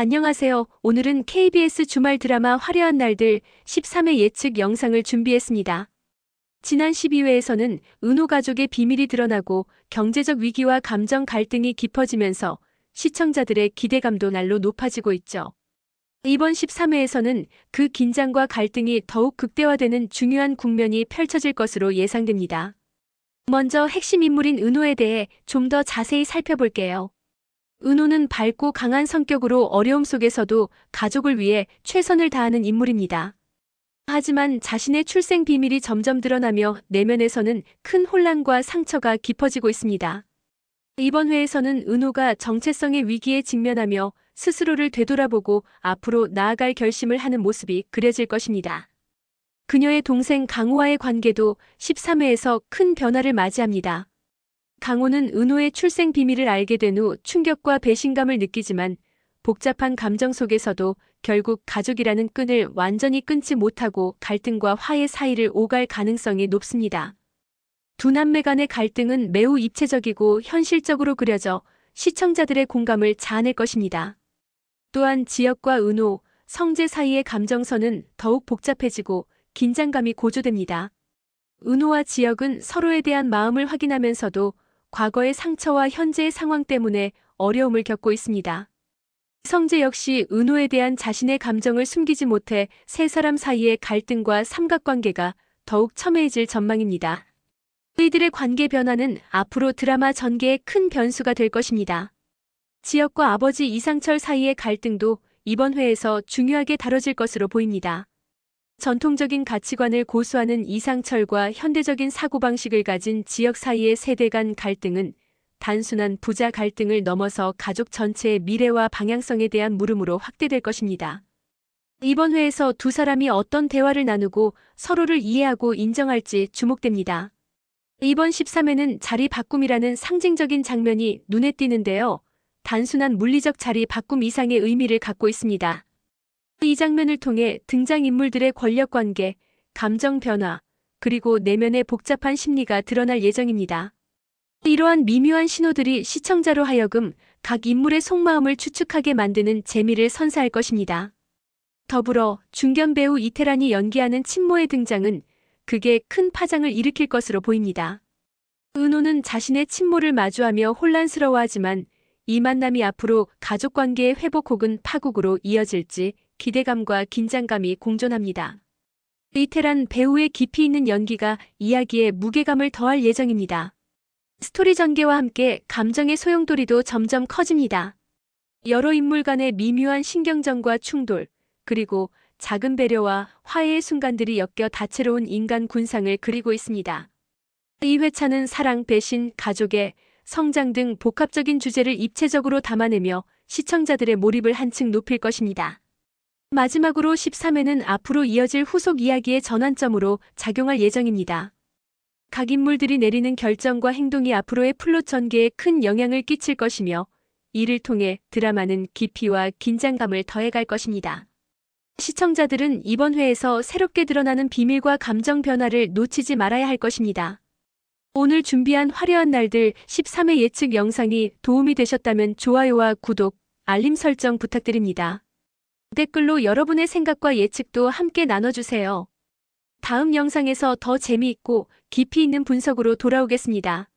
안녕하세요. 오늘은 KBS 주말 드라마 화려한 날들 13회 예측 영상을 준비했습니다. 지난 12회에서는 은호 가족의 비밀이 드러나고 경제적 위기와 감정 갈등이 깊어지면서 시청자들의 기대감도 날로 높아지고 있죠. 이번 13회에서는 그 긴장과 갈등이 더욱 극대화되는 중요한 국면이 펼쳐질 것으로 예상됩니다. 먼저 핵심 인물인 은호에 대해 좀 더 자세히 살펴볼게요. 은호는 밝고 강한 성격으로 어려움 속에서도 가족을 위해 최선을 다하는 인물입니다. 하지만 자신의 출생 비밀이 점점 드러나며 내면에서는 큰 혼란과 상처가 깊어지고 있습니다. 이번 회에서는 은호가 정체성의 위기에 직면하며 스스로를 되돌아보고 앞으로 나아갈 결심을 하는 모습이 그려질 것입니다. 그녀의 동생 강호와의 관계도 13회에서 큰 변화를 맞이합니다. 강호는 은호의 출생 비밀을 알게 된 후 충격과 배신감을 느끼지만 복잡한 감정 속에서도 결국 가족이라는 끈을 완전히 끊지 못하고 갈등과 화해 사이를 오갈 가능성이 높습니다. 두 남매 간의 갈등은 매우 입체적이고 현실적으로 그려져 시청자들의 공감을 자아낼 것입니다. 또한 지역과 은호, 성재 사이의 감정선은 더욱 복잡해지고 긴장감이 고조됩니다. 은호와 지역은 서로에 대한 마음을 확인하면서도 과거의 상처와 현재의 상황 때문에 어려움을 겪고 있습니다. 성재 역시 은호에 대한 자신의 감정을 숨기지 못해 세 사람 사이의 갈등과 삼각관계가 더욱 첨예해질 전망입니다. 이들의 관계 변화는 앞으로 드라마 전개의 큰 변수가 될 것입니다. 지역과 아버지 이상철 사이의 갈등도 이번 회에서 중요하게 다뤄질 것으로 보입니다. 전통적인 가치관을 고수하는 이상철과 현대적인 사고방식을 가진 지역 사이의 세대 간 갈등은 단순한 부자 갈등을 넘어서 가족 전체의 미래와 방향성에 대한 물음으로 확대될 것입니다. 이번 회에서 두 사람이 어떤 대화를 나누고 서로를 이해하고 인정할지 주목됩니다. 이번 13회는 자리 바꿈이라는 상징적인 장면이 눈에 띄는데요. 단순한 물리적 자리 바꿈 이상의 의미를 갖고 있습니다. 이 장면을 통해 등장인물들의 권력 관계, 감정 변화, 그리고 내면의 복잡한 심리가 드러날 예정입니다. 이러한 미묘한 신호들이 시청자로 하여금 각 인물의 속마음을 추측하게 만드는 재미를 선사할 것입니다. 더불어 중견 배우 이태란이 연기하는 친모의 등장은 그게 큰 파장을 일으킬 것으로 보입니다. 은호는 자신의 친모를 마주하며 혼란스러워하지만 이 만남이 앞으로 가족관계의 회복 혹은 파국으로 이어질지 기대감과 긴장감이 공존합니다. 이태란 배우의 깊이 있는 연기가 이야기에 무게감을 더할 예정입니다. 스토리 전개와 함께 감정의 소용돌이도 점점 커집니다. 여러 인물 간의 미묘한 신경전과 충돌, 그리고 작은 배려와 화해의 순간들이 엮여 다채로운 인간 군상을 그리고 있습니다. 이 회차는 사랑, 배신, 가족의 성장 등 복합적인 주제를 입체적으로 담아내며 시청자들의 몰입을 한층 높일 것입니다. 마지막으로 13회는 앞으로 이어질 후속 이야기의 전환점으로 작용할 예정입니다. 각 인물들이 내리는 결정과 행동이 앞으로의 플롯 전개에 큰 영향을 끼칠 것이며 이를 통해 드라마는 깊이와 긴장감을 더해갈 것입니다. 시청자들은 이번 회에서 새롭게 드러나는 비밀과 감정 변화를 놓치지 말아야 할 것입니다. 오늘 준비한 화려한 날들 13회 예측 영상이 도움이 되셨다면 좋아요와 구독, 알림 설정 부탁드립니다. 댓글로 여러분의 생각과 예측도 함께 나눠주세요. 다음 영상에서 더 재미있고 깊이 있는 분석으로 돌아오겠습니다.